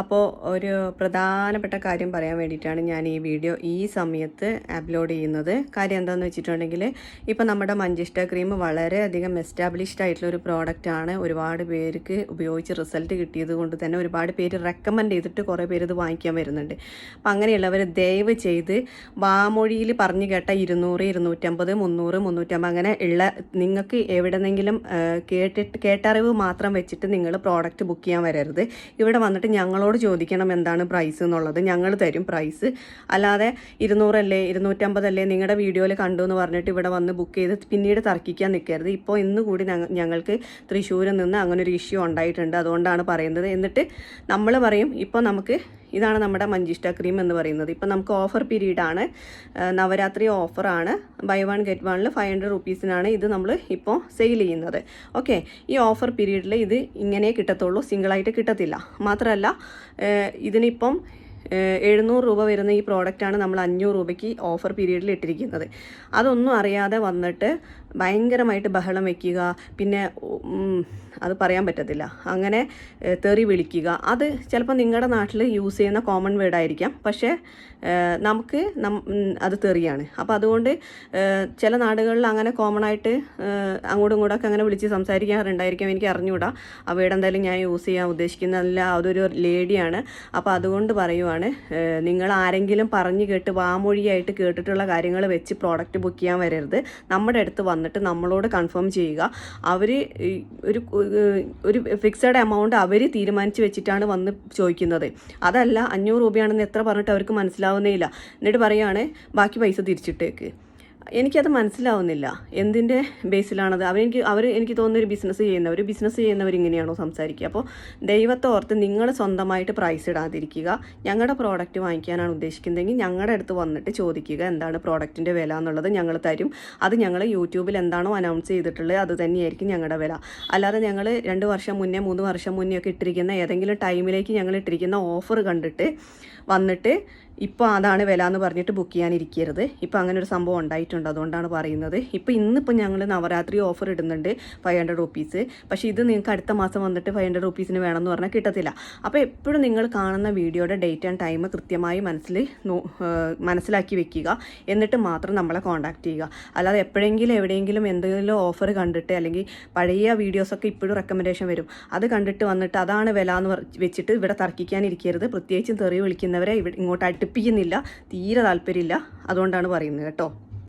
അപ്പോൾ ഒരു പ്രധാനപ്പെട്ട കാര്യം പറയാൻ വേണ്ടിയിട്ടാണ് ഞാൻ ഈ വീഡിയോ ഈ സമയത്ത് അപ്ലോഡ് ചെയ്യുന്നത്. കാര്യം എന്താണെന്ന് വെച്ചിട്ടുണ്ടെങ്കിൽ ഇപ്പോൾ നമ്മുടെ മഞ്ചിഷ്ട ക്രീം വളരെയധികം എസ്റ്റാബ്ലിഷ്ഡ് ആയിട്ടുള്ള ഒരു പ്രോഡക്റ്റ് ആണ്. ഒരുപാട് പേർക്ക് ഉപയോഗിച്ച് റിസൾട്ട് കിട്ടിയത് കൊണ്ട് തന്നെ ഒരുപാട് പേര് റെക്കമെൻഡ് ചെയ്തിട്ട് കുറേ പേര് ഇത് വാങ്ങിക്കാൻ വരുന്നുണ്ട്. അപ്പം അങ്ങനെയുള്ളവർ ദയവ് ചെയ്ത് വാമൊഴിയിൽ പറഞ്ഞു കേട്ട ഇരുന്നൂറ് ഇരുന്നൂറ്റമ്പത് മുന്നൂറ് മുന്നൂറ്റമ്പത് അങ്ങനെ ഉള്ള നിങ്ങൾക്ക് എവിടെന്നെങ്കിലും കേട്ടിട്ട് കേട്ടറിവ് മാത്രം വെച്ചിട്ട് നിങ്ങൾ പ്രോഡക്റ്റ് ബുക്ക് ചെയ്യാൻ വരരുത്. ഇവിടെ വന്നിട്ട് ഞങ്ങളോട് ചോദിക്കണം എന്താണ് പ്രൈസ് എന്നുള്ളത്. ഞങ്ങൾ തരും പ്രൈസ് അല്ലാതെ ഇരുന്നൂറല്ലേ ഇരുന്നൂറ്റമ്പതല്ലേ നിങ്ങളുടെ വീഡിയോയിൽ കണ്ടു എന്ന് പറഞ്ഞിട്ട് ഇവിടെ വന്ന് ബുക്ക് ചെയ്ത് പിന്നീട് തർക്കിക്കാൻ നിൽക്കരുത്. ഇപ്പോൾ ഇന്ന് കൂടി ഞങ്ങൾക്ക് തൃശ്ശൂരിൽ നിന്ന് അങ്ങനെ ഒരു ഇഷ്യൂ ഉണ്ടായിട്ടുണ്ട്. അതുകൊണ്ടാണ് പറയുന്നത്. എന്നിട്ട് നമ്മൾ പറയും ഇപ്പോൾ നമുക്ക് ഇതാണ് നമ്മുടെ മഞ്ചിഷ്ട ക്രീം എന്ന് പറയുന്നത്. ഇപ്പം നമുക്ക് ഓഫർ പീരീഡാണ് നവരാത്രി ഓഫറാണ് ബൈ വൺ ഗെറ്റ് വണ്ണിൽ ഫൈവ് ഹൺഡ്രഡ് റുപ്പീസിനാണ് ഇത് നമ്മൾ ഇപ്പോൾ സെയിൽ ചെയ്യുന്നത്. ഓക്കെ ഈ ഓഫർ പീരീഡിൽ ഇത് ഇങ്ങനെ കിട്ടത്തുള്ളൂ. സിംഗിളായിട്ട് കിട്ടത്തില്ല. മാത്രമല്ല ഇതിനിപ്പം എഴുന്നൂറ് രൂപ വരുന്ന ഈ പ്രോഡക്റ്റാണ് നമ്മൾ അഞ്ഞൂറ് രൂപയ്ക്ക് ഓഫർ പീരീഡിൽ ഇട്ടിരിക്കുന്നത്. അതൊന്നും അറിയാതെ വന്നിട്ട് ഭയങ്കരമായിട്ട് ബഹളം വയ്ക്കുക പിന്നെ അത് പറയാൻ പറ്റത്തില്ല. അങ്ങനെ തെറി വിളിക്കുക. അത് ചിലപ്പോൾ നിങ്ങളുടെ നാട്ടിൽ യൂസ് ചെയ്യുന്ന കോമൺ വേർഡ് ആയിരിക്കാം. പക്ഷേ നമുക്ക് അത് തെറിയാണ്. അപ്പോൾ അതുകൊണ്ട് ചില നാടുകളിൽ അങ്ങനെ കോമൺ ആയിട്ട് അങ്ങോട്ടും ഇങ്ങോട്ടൊക്കെ അങ്ങനെ വിളിച്ച് സംസാരിക്കാറുണ്ടായിരിക്കും. എനിക്ക് അറിഞ്ഞുകൂടാ ആ വേർഡ് എന്തായാലും ഞാൻ യൂസ് ചെയ്യാൻ ഉദ്ദേശിക്കുന്നതല്ല അതൊരു ലേഡിയാണ് അപ്പോൾ അതുകൊണ്ട് പറയുവാണ് നിങ്ങൾ ആരെങ്കിലും പറഞ്ഞു കേട്ട് വാമൊഴിയായിട്ട് കേട്ടിട്ടുള്ള കാര്യങ്ങൾ വെച്ച് പ്രോഡക്റ്റ് ബുക്ക് ചെയ്യാൻ വരരുത്. നമ്മുടെ അടുത്ത് വന്നിട്ട് നമ്മളോട് കൺഫേം ചെയ്യുക. അവർ ഒരു ഒരു ഫിക്സഡ് എമൗണ്ട് അവർ തീരുമാനിച്ച് വെച്ചിട്ടാണ് വന്ന് ചോദിക്കുന്നത്. അതല്ല അഞ്ഞൂറ് രൂപയാണെന്ന് എത്ര പറഞ്ഞിട്ട് അവർക്ക് മനസ്സിലാവുന്നേ ഇല്ല. എന്നിട്ട് പറയുകയാണ് ബാക്കി പൈസ തിരിച്ചിട്ടേക്ക്. എനിക്കത് മനസ്സിലാവുന്നില്ല. എന്തിന്റെ ബേസിലാണത്? അവരെനിക്ക് അവർ എനിക്ക് തോന്നുന്ന ഒരു ബിസിനസ് ചെയ്യുന്നവർ ബിസിനസ് ചെയ്യുന്നവർ ഇങ്ങനെയാണോ സംസാരിക്കുക? അപ്പോൾ ദൈവത്തെ ഓർത്ത് നിങ്ങൾ സ്വന്തമായിട്ട് പ്രൈസ് ഇടാതിരിക്കുക. ഞങ്ങളുടെ പ്രോഡക്റ്റ് വാങ്ങിക്കാനാണ് ഉദ്ദേശിക്കുന്നതെങ്കിൽ ഞങ്ങളുടെ അടുത്ത് വന്നിട്ട് ചോദിക്കുക എന്താണ് പ്രോഡക്റ്റിന്റെ വില എന്നുള്ളത് ഞങ്ങൾ തരും. അത് ഞങ്ങൾ യൂട്യൂബിൽ എന്താണോ അനൗൺസ് ചെയ്തിട്ടുള്ളത് അത് തന്നെയായിരിക്കും ഞങ്ങളുടെ വില. അല്ലാതെ ഞങ്ങൾ രണ്ട് വർഷം മുന്നേ മൂന്ന് വർഷം മുന്നേ ഒക്കെ ഇട്ടിരിക്കുന്ന ഏതെങ്കിലും ടൈമിലേക്ക് ഞങ്ങൾ ഇട്ടിരിക്കുന്ന ഓഫർ കണ്ടിട്ട് വന്നിട്ട് ഇപ്പോൾ അതാണ് വില എന്ന് പറഞ്ഞിട്ട് ബുക്ക് ചെയ്യാനിരിക്കരുത്. ഇപ്പോൾ അങ്ങനെ ഒരു സംഭവം ഉണ്ടായിട്ടുണ്ട്. അതുകൊണ്ടാണ് പറയുന്നത്. ഇപ്പോൾ ഇന്നിപ്പോൾ ഞങ്ങൾ നവരാത്രി ഓഫർ ഇടുന്നുണ്ട് ഫൈവ് ഹൺഡ്രഡ് റുപ്പീസ് പക്ഷേ ഇത് നിങ്ങൾക്ക് അടുത്ത മാസം വന്നിട്ട് ഫൈവ് ഹൺഡ്രഡ് റുപ്പീസിന് വേണമെന്ന് പറഞ്ഞാൽ കിട്ടത്തില്ല. അപ്പോൾ എപ്പോഴും നിങ്ങൾ കാണുന്ന വീഡിയോയുടെ ഡേറ്റ് ആൻഡ് ടൈം കൃത്യമായി മനസ്സിൽ മനസ്സിലാക്കി വെക്കുക. എന്നിട്ട് മാത്രം നമ്മളെ കോൺടാക്റ്റ് ചെയ്യുക. അല്ലാതെ എപ്പോഴെങ്കിലും എവിടെയെങ്കിലും എന്തെങ്കിലും ഓഫർ കണ്ടിട്ട് അല്ലെങ്കിൽ പഴയ വീഡിയോസൊക്കെ ഇപ്പോഴും റെക്കമെൻഡേഷൻ വരും. അത് കണ്ടിട്ട് വന്നിട്ട് അതാണ് വില എന്ന് വെച്ചിട്ട് ഇവിടെ തർക്കിക്കാനിരിക്കരുത്. പ്രത്യേകിച്ചും തെറി വിളിക്കുന്നവരെ ഇവിടെ ഇങ്ങോട്ട് അടുപ്പിക്കുന്നില്ല തീരെ താല്പര്യമില്ല. അതുകൊണ്ടാണ് പറയുന്നത് കേട്ടോ.